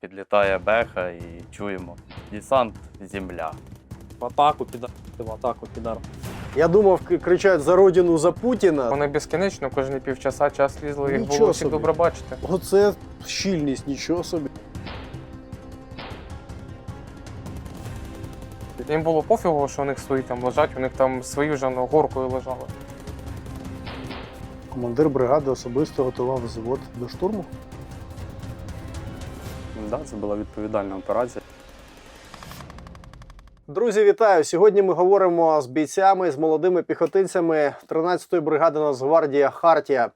Підлітає беха і чуємо. Десант земля. В атаку підар, в атаку підар. Я думав, кричать за родину за Путіна. Вони безкінечно, кожні півчаса час лізли, їх Нічого було всіх собі. добре бачити. Оце щільність, нічого собі. Їм було пофігу, що у них свої там лежать, у них там свої вже горкою лежали. Командир бригади особисто готував взвод до штурму. Да, це була відповідальна операція. Друзі, вітаю! Сьогодні ми говоримо з бійцями, з молодими піхотинцями 13-ї бригади Нацгвардія Хартія.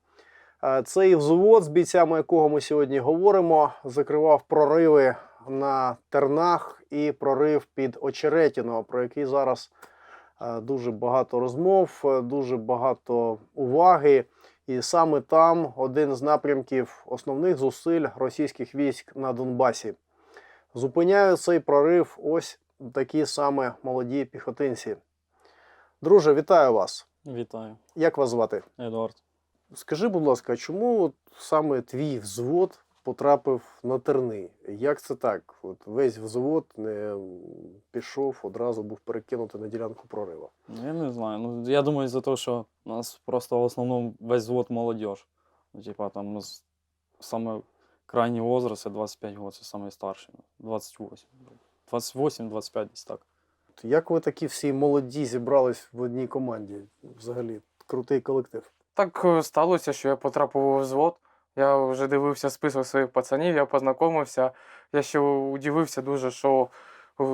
Е, Цей взвод, з бійцями якого ми сьогодні говоримо, закривав прориви на тернах і прорив під Очеретіно, про який зараз е, дуже багато розмов, е, дуже багато уваги. І саме там один з напрямків основних зусиль російських військ на Донбасі. Зупиняють цей прорив ось такі саме молоді піхотинці. Друже, вітаю вас. Вітаю, Як вас звати? Едуард. Скажи, будь ласка, чому от саме твій взвод потрапив на терни? Як це так? От весь взвод не пішов, одразу був перекинутий на ділянку прорива. Ну, Я не знаю. Ну, я думаю, за те, що у нас просто в основному весь взвод молодіж. Ну, типа там з- саме крайній возраст це 25 років, це саме старший. 28. 28-25 десь так. Як ви такі всі молоді зібрались в одній команді? Взагалі, крутий колектив. Так е, сталося, що я потрапив у взвод. Я вже дивився список своїх пацанів, я познайомився. Я ще удивився дуже, що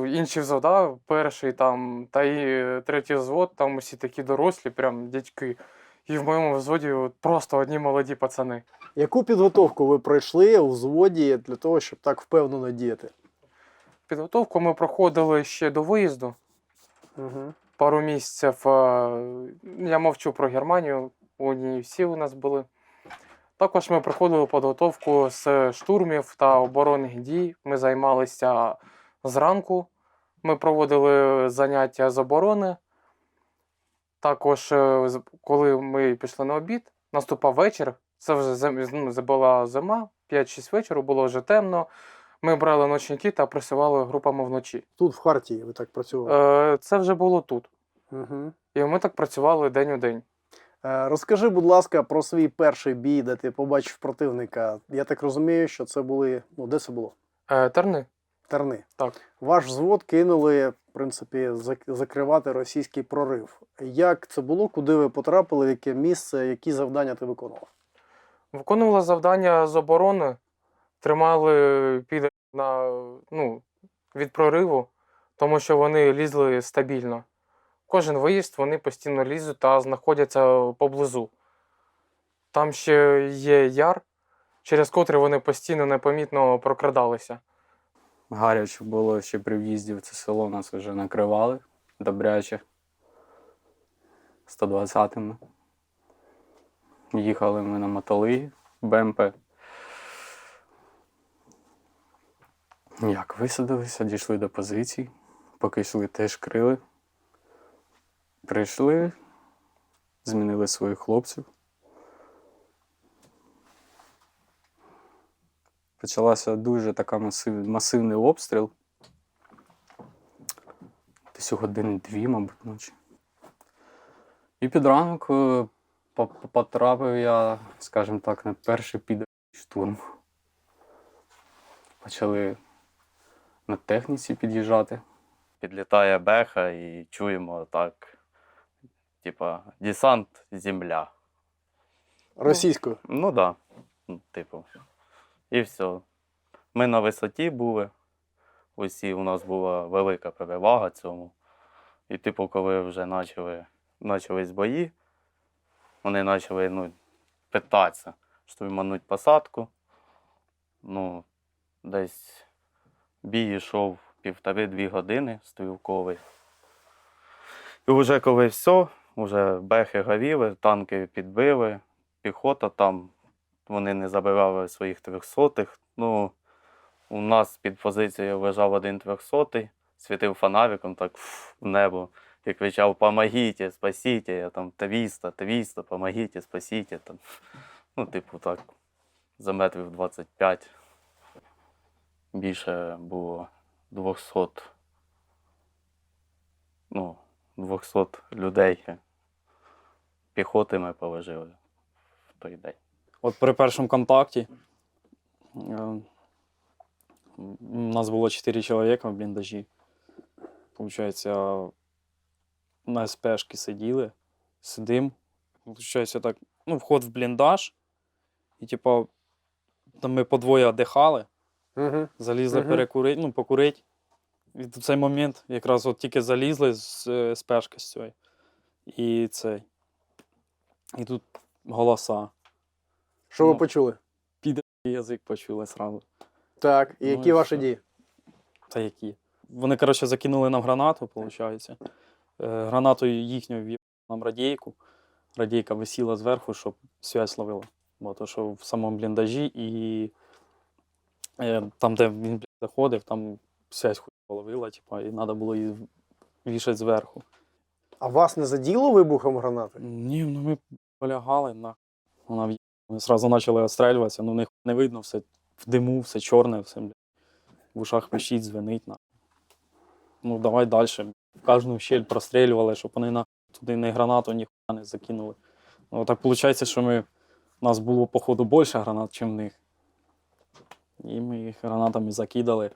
інші взвода, перший там, та і е, третій взвод, там усі такі дорослі, прям дядьки. І в моєму взводі просто одні молоді пацани. Яку підготовку ви пройшли у взводі для того, щоб так впевнено діяти? Підготовку ми проходили ще до виїзду. Угу. пару місяців. Я мовчу про Германію, вони всі у нас були. Також ми проходили підготовку з штурмів та оборонних дій. Ми займалися зранку. Ми проводили заняття з оборони. Також, е, коли ми пішли на обід, наступав вечір. Це вже зим- ну, була зима, 5-6 вечора, було вже темно. Ми брали ночники та працювали групами вночі. Тут в Хартії ви так працювали. Е, Це вже було тут. Угу. І ми так працювали день у день. Е, Розкажи, будь ласка, про свій перший бій, де ти побачив противника. Я так розумію, що це були. Ну, де це було? Е, терни. Терни. Так. Ваш взвод кинули, в принципі, закривати російський прорив. Як це було? Куди ви потрапили, в яке місце, які завдання ти виконував? Виконували завдання з оборони, тримали під на, ну, від прориву, тому що вони лізли стабільно. Кожен виїзд вони постійно лізуть та знаходяться поблизу. Там ще є яр, через котрий вони постійно непомітно прокрадалися. Гаряче було ще при в'їзді в це село, нас вже накривали добряче 120-ми. Їхали ми на мотолигі, БМП. Як висадилися, дійшли до позицій, поки йшли, теж крили. Прийшли, змінили своїх хлопців. Почалася дуже така масив, масивний обстріл. Десь години дві, мабуть, ночі. І під ранок е, по- по- потрапив я, скажімо так, на перший під штурм. Почали на техніці під'їжджати. Підлітає беха і чуємо так. Типа, десант земля. Російською. Ну так. Да. Типу. І все. Ми на висоті були. Усі у нас була велика перевага цьому. І, типу, коли вже почали, почались бої, вони почали ну, питатися, штурмануть посадку. Ну, десь бій йшов півтори-дві години стрілковий. І вже коли все, вже бехи горіли, танки підбили, піхота там, вони не забирали своїх трьохсотих. Ну, у нас під позицією лежав один трьохсотий, світив фонариком так фу, в небо і кричав Помогіть, спасіть, я там 300, 300, помогіть, спасіть. Там. Ну, типу так, за метрів 25. більше було 200, ну, 200 людей піхоти ми положили в той день. От при першому контакті е, у нас було 4 чоловіка в бліндажі. Получається, на СПшки сиділи, сидим. Получається, так, ну, вход в бліндаж. І, типу, там ми по двоє дихали, Угу. залізли Мгм. перекурити, ну, покурити. І в цей момент якраз от тільки залізли з е, СПшки з цієї. І цей. І тут голоса. Що ви Ну. почули? Язик почули сразу. Так, і Ну, які і ваші все. дії? Та які. Вони, коротше, закинули нам гранату, виходить. Е, гранатою їхньою в'їбали нам радійку. Радійка висіла зверху, щоб связь ловила. Бо то, що в самому бліндажі і е, там, де він блядь, заходив, там связь хуй ловила, типа, і треба було її вішати зверху. А вас не заділо вибухом гранати? Ні, ну ми полягали на. Вона. Ми одразу почали відстрілюватися, ну в них не видно, все в диму, все чорне, все. В ушах пищить, звенить. На. Ну, давай далі. Кожну щель прострілювали, щоб вони на туди ні гранату, ні хуя не закинули. Ну, так виходить, що ми, у нас було, походу, більше гранат, ніж в них. І ми їх гранатами закидали,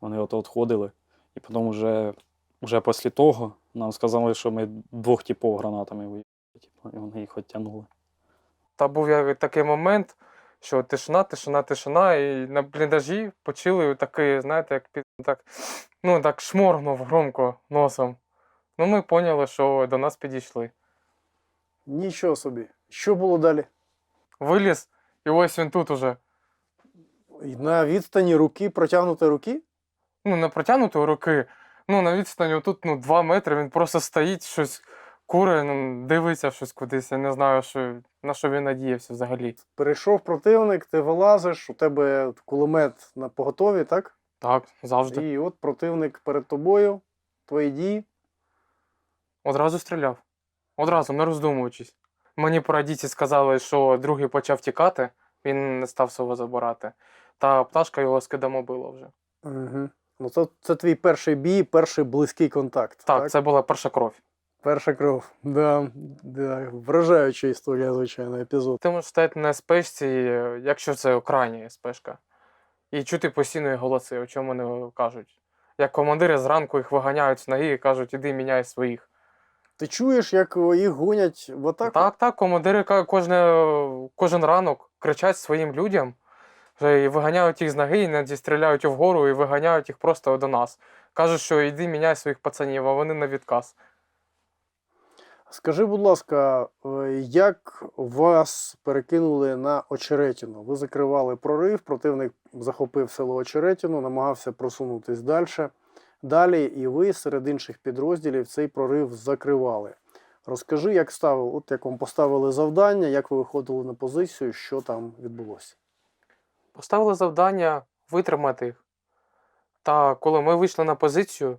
вони от відходили. І потім вже, вже після того нам сказали, що ми двох типів гранатами виїхали, типу, і вони їх відтягнули. Та був як такий момент, що тишина, тишина, тишина, і на бліндажі почули такий, знаєте, як під так, ну так шморгнув громко носом. Ну, ми поняли, що до нас підійшли. Нічого собі. Що було далі? Виліз, і ось він тут уже. І На відстані руки, протягнути руки? Ну, не протягнуто руки, ну, на відстані отут ну, 2 метри, він просто стоїть, щось куре, ну, дивиться щось кудись. Я не знаю, що, на що він надіявся взагалі. Перейшов противник, ти вилазиш, у тебе кулемет на поготові, так? Так, завжди. І от противник перед тобою, твої дії. Одразу стріляв. Одразу, не роздумуючись. Мені по сказали, що другий почав тікати, він не став свого забирати. Та пташка його скидамо била вже. Угу. Ну, це, це твій перший бій, перший близький контакт. Так, це була перша кров. Перша кров. Да, да. Вражаюча історія, звичайно, епізод. Ти можеш стояти на спешці, е, якщо це крайня спешка, і чути постійно їх голоси, о чому вони кажуть. Як командири зранку їх виганяють з ноги і кажуть, іди міняй своїх. Ти чуєш, як їх гонять в атаку? Так, так, командири кожне, кожен ранок кричать своїм людям, вже і виганяють їх з ноги, і надістріляють вгору, і виганяють їх просто до нас. Кажуть, що йди міняй своїх пацанів, а вони на відказ. Скажи, будь ласка, е, як вас перекинули на Очеретіно? Ви закривали прорив, противник захопив село Очеретіно, намагався просунутись далі. Далі, і ви серед інших підрозділів цей прорив закривали. Розкажи, як ставили, от як вам поставили завдання, як ви виходили на позицію, що там відбулося? Поставили завдання витримати їх. Та коли ми вийшли на позицію,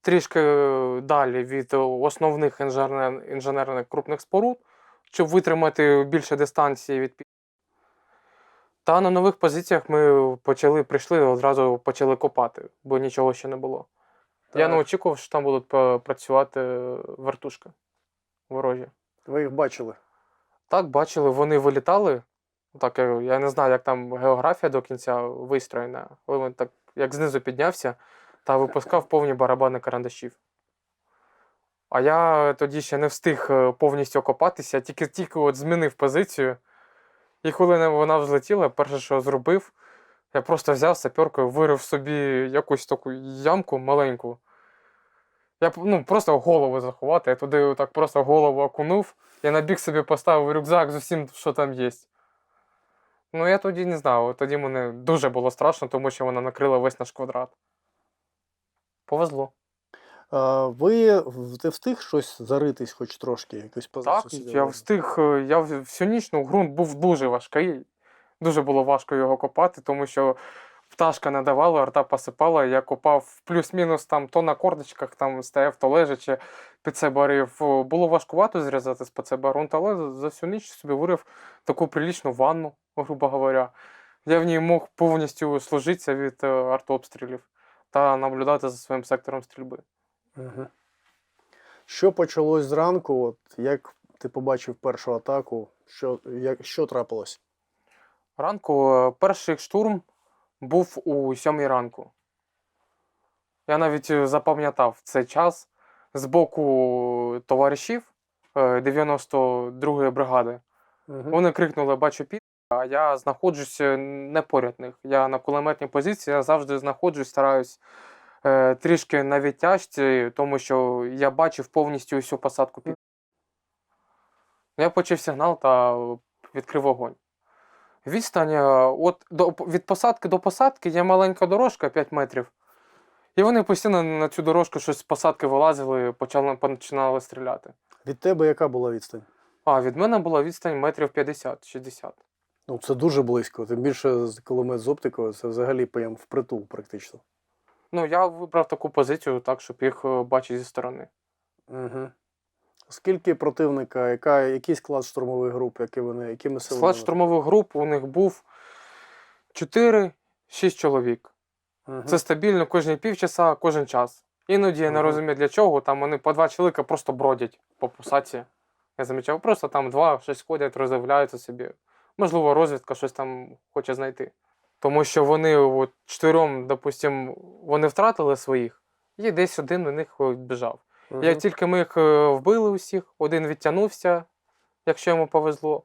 трішки е, далі від е, основних інженер... інженерних крупних споруд, щоб витримати більше дистанції від Та на нових позиціях ми почали, прийшли, одразу почали копати, бо нічого ще не було. Я не очікував, що там будуть е, працювати вертушки ворожі. Ви їх бачили? Так, бачили, вони вилітали. Так, я, я не знаю, як там географія до кінця вистроєна, але він так як знизу піднявся та випускав повні барабани карандашів. А я тоді ще не встиг е, повністю копатися, тільки тільки от змінив позицію. І коли вона взлетіла, перше, що зробив, я просто взяв саперкою, вирив собі якусь таку ямку маленьку. Я ну, просто голову заховати, я туди так просто голову окунув. Я на бік собі поставив рюкзак з усім, що там є. Ну, я тоді не знав. Тоді мені дуже було страшно, тому що вона накрила весь наш квадрат. Повезло. А, ви ти встиг щось заритись хоч трошки, якусь позицію? Так, я встиг. е, Я всю ніч, ну, ґрунт був дуже важкий. Дуже було важко його копати, тому що пташка не давала, арта посипала. Я копав плюс-мінус там то на кордочках, там стояв, то лежачи, під себе рив. Було важкувато зрізати з під себе ґрунт, але за всю ніч собі вирив таку прилічну ванну, грубо говоря. Я в ній мог повністю служитися від е, артобстрілів та наблюдати за своїм сектором стрільби. Угу. Що почалось зранку? От як ти побачив першу атаку? Що, як, що трапилось? Ранку е, перший штурм був у сьомій ранку. Я навіть е, запам'ятав цей час з боку товаришів е, 92-ї бригади. Угу. Вони крикнули Бачу під, а я знаходжусь е, не поряд них. Я на кулеметній позиції, я завжди знаходжусь, стараюсь е, трішки на відтяжці, тому що я бачив повністю всю посадку під. Я почав сигнал та відкрив вогонь. Відстань е, от, до, від посадки до посадки є маленька дорожка 5 метрів. І вони постійно на цю дорожку щось з посадки вилазили, почали, починали стріляти. Від тебе яка була відстань? А від мене була відстань метрів 50-60. Ну, це дуже близько. Тим більше з кулемет з оптикою, це взагалі прям впритул практично. Ну, я вибрав таку позицію так, щоб їх е, бачити зі сторони. Угу. Скільки противника, яка, який склад штурмових груп, які вони, якими силами? Склад штурмових груп у них був 4-6 чоловік. Угу. Це стабільно кожні півчаса, кожен час. Іноді я не розумію для чого. Там вони по два чоловіка просто бродять по посадці. Я замічав, просто там два щось ходять, роздивляються собі. Можливо, розвідка щось там хоче знайти. Тому що вони от, чотирьом, допустим, вони втратили своїх, і десь один у них біжав. Угу. Як тільки ми їх е, вбили усіх, один відтягнувся, якщо йому повезло,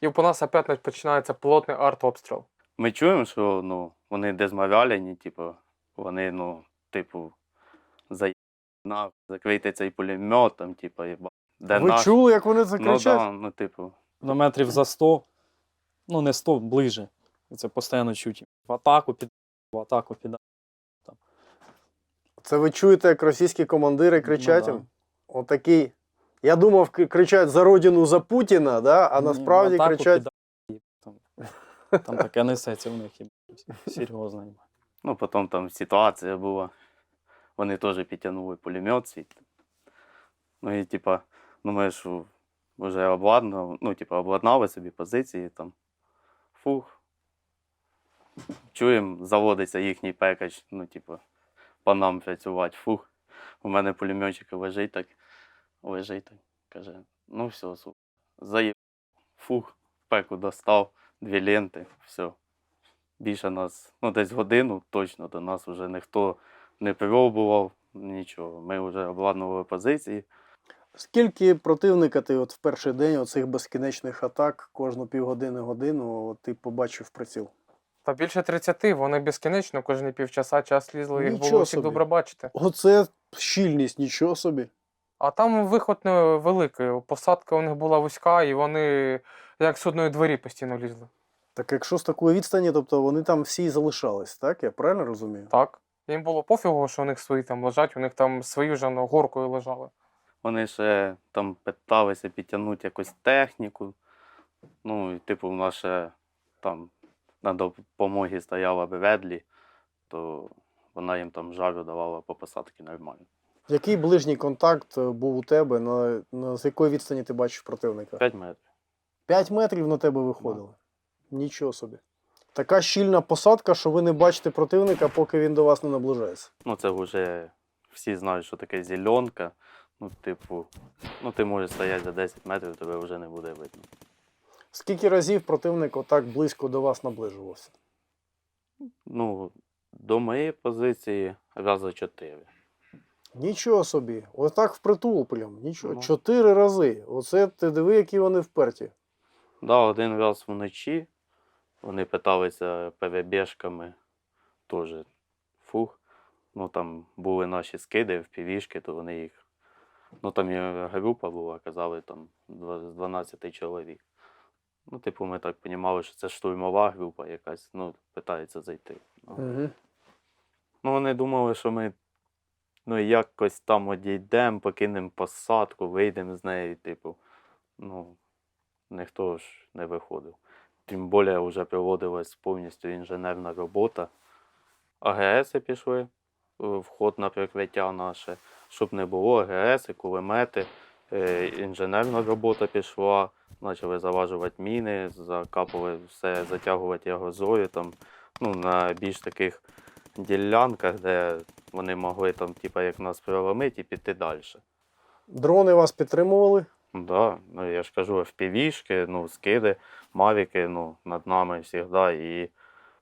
і по нас опять починається плотний артобстріл. Ми чуємо, що ну, вони дезморалені, типу, вони, ну, типу, за на, закрийте цей пулемет, там, типу, єба. Де Ви наш? чули, як вони це Ну, да, ну, типу, На метрів за 100, ну не 100, ближе. І Це постійно чуть. В атаку під, в атаку під. Це ви чуєте, як російські командири кричать Ну, да. Отакий. Я думав, кричать за родину за Путіна, да? а насправді атаку кричать. під- Там, там таке несеться в них. і Серйозно. ну, потім там ситуація була. Вони теж підтягнули пулемет свій. Ну і типа, ну ми ж вже обладнали, ну, типа, обладнали собі позиції там. Фух. Чуємо, заводиться їхній пекач, ну, типу, по нам працювати. Фух. У мене пулеметчик лежить так, лежить так. Каже, ну все, су. Заїб. Фух, пеку достав, дві ленти, все. Більше нас, ну десь годину точно до нас вже ніхто не пробував, нічого. Ми вже обладнували позиції. Скільки противника ти от в перший день оцих безкінечних атак кожну півгодини годину ти побачив приціл? Та більше 30, вони безкінечно, кожні півчаса час лізли, їх було всіх добре бачити. Оце щільність, нічого собі. А там виход не великий. Посадка у них була вузька, і вони як з одної двері постійно лізли. Так якщо з такої відстані, тобто вони там всі залишались, так? Я правильно розумію? Так. Їм було пофігу, що у них свої там лежать, у них там свої вже горкою лежали. Вони ще там питалися підтягнути якусь техніку. Ну, і типу, в нас ще там на допомогі стояла Бредлі, то вона їм там жару давала по посадці нормально. Який ближній контакт е, був у тебе? На, на з якої відстані ти бачиш противника? 5 метрів. 5 метрів на тебе виходили. Нічого собі. Така щільна посадка, що ви не бачите противника, поки він до вас не наближається. Ну, це вже всі знають, що таке зеленка. Ну, типу, ну ти можеш стояти за 10 метрів, тебе вже не буде видно. Скільки разів противник отак близько до вас наближувався? Ну, до моєї позиції рази 4. Нічого собі. Отак впритул прям. Нічого. Ну. Чотири рази. Оце ти диви, які вони вперті. Да, один раз вночі вони питалися перебіжками теж фух. Ну там були наші скиди в півішки, то вони їх. Ну там і група була, казали там з 12 чоловік. Ну, типу, ми так розуміли, що це штурмова група якась, ну, питається зайти. Ну, Угу. Ну, вони думали, що ми ну, якось там одійдемо, покинемо посадку, вийдемо з неї, типу. Ну, ніхто ж не виходив. Тим більше вже проводилась повністю інженерна робота. АГСи пішли, вход на прикриття наше, щоб не було АГСи, кулемети, е, інженерна робота пішла, почали заважувати міни, закапувати все, затягувати ягозою там, ну, на більш таких ділянках, де вони могли там, типа, як нас проломити і піти далі. Дрони вас підтримували? Да, ну я ж кажу, FPV-шки, ну, скиди, мавіки, ну, над нами завжди. І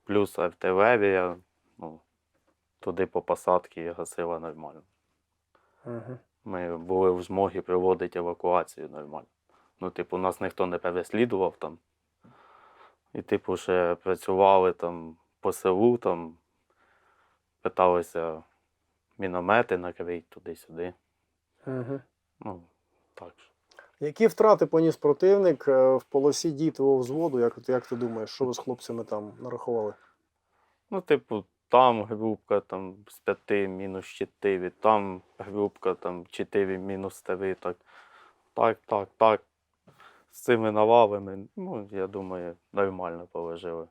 плюс артилерія, ну, туди по посадці гасила нормально. Угу. Ми були в змогі проводити евакуацію нормально. Ну, типу, нас ніхто не переслідував там. І, типу, ще працювали там по селу, там, питалися міномети накрити туди-сюди. Угу. Ну, так. Які втрати поніс противник е, в полосі дій твого взводу? Як, як ти думаєш, що ви з хлопцями там нарахували? Ну, типу, там групка там, з п'яти мінус чотири, там група там, чотири мінус три, так, так, так, так. З цими навалами, ну, я думаю, нормально положили.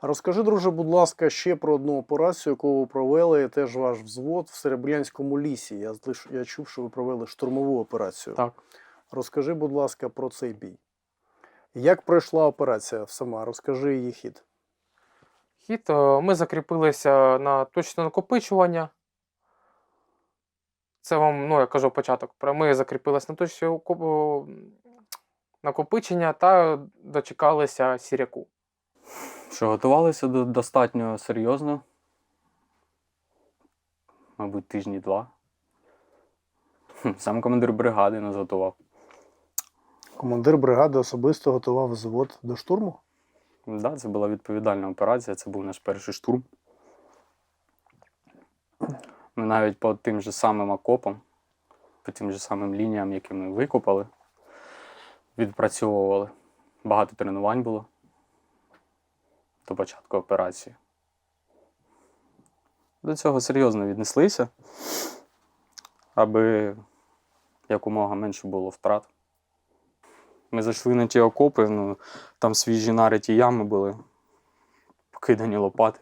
А Розкажи, друже, будь ласка, ще про одну операцію, яку ви провели, теж ваш взвод в Серебрянському лісі. Я, я чув, що ви провели штурмову операцію. Так. Розкажи, будь ласка, про цей бій. Як пройшла операція сама? Розкажи її хід. Хід е, ми закріпилися на точне накопичування. Це вам, ну, я кажу початок. Ми закріпилися на точне накопичення та дочекалися сіряку. Що готувалися до- достатньо серйозно. Мабуть, тижні два. Сам командир бригади нас готував. Командир бригади особисто готував взвод до штурму. Да, це була відповідальна операція, це був наш перший штурм. Ми навіть по тим же самим окопам, по тим же самим лініям, які ми викопали, відпрацьовували. Багато тренувань було до початку операції. До цього серйозно віднеслися, аби якомога менше було втрат. Ми зайшли на ті окопи, ну, там свіжі нариті ями були, покидані лопати.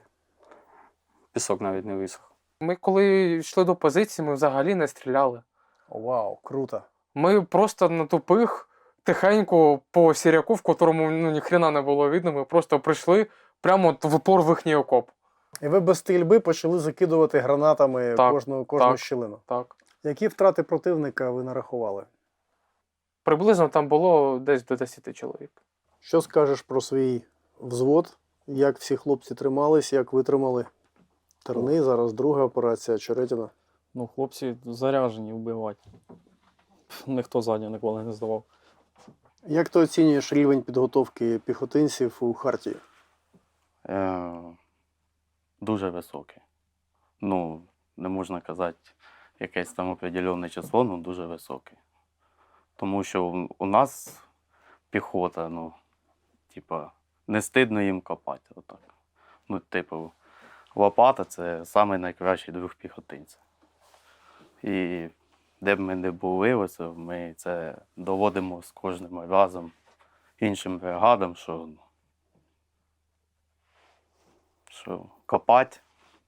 Пісок навіть не висох. Ми, коли йшли до позиції, ми взагалі не стріляли. Вау, круто. Ми просто на тупих тихенько по сіряку, в котрому ну, ніхрена не було видно, ми просто прийшли прямо в упор в їхній окоп. І ви без стрільби почали закидувати гранатами Так, кожну, кожну так. щілину. Так. Які втрати противника ви нарахували? Приблизно там було десь до 10 чоловік. Що скажеш про свій взвод? Як всі хлопці тримались, як витримали терни? Зараз друга операція Черетіна. Ну, хлопці заряжені вбивати. Ніхто ззаді ніколи не здавав. Як ти оцінюєш рівень підготовки піхотинців у Хартії? Е, дуже високий. Ну, не можна казати якесь там определенне число, ну дуже високий. Тому що у- нас піхота, ну, типа, не стидно їм копати. Отак. Ну, типу, лопата це самий найкращий друг піхотинця. І де б ми не були, ось ми це доводимо з кожним разом іншим бригадам, що що копати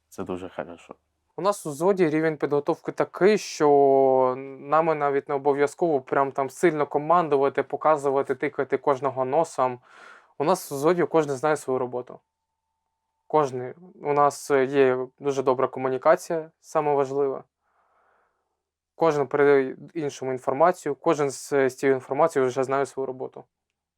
це дуже хорошо. У нас у зоді рівень підготовки такий, що нами навіть не обов'язково прям там сильно командувати, показувати, тикати кожного носом. У нас у зоді кожен знає свою роботу. Кожний. У нас є дуже добра комунікація, саме важливе. Кожен передає іншому інформацію, кожен з, цією інформацією вже знає свою роботу.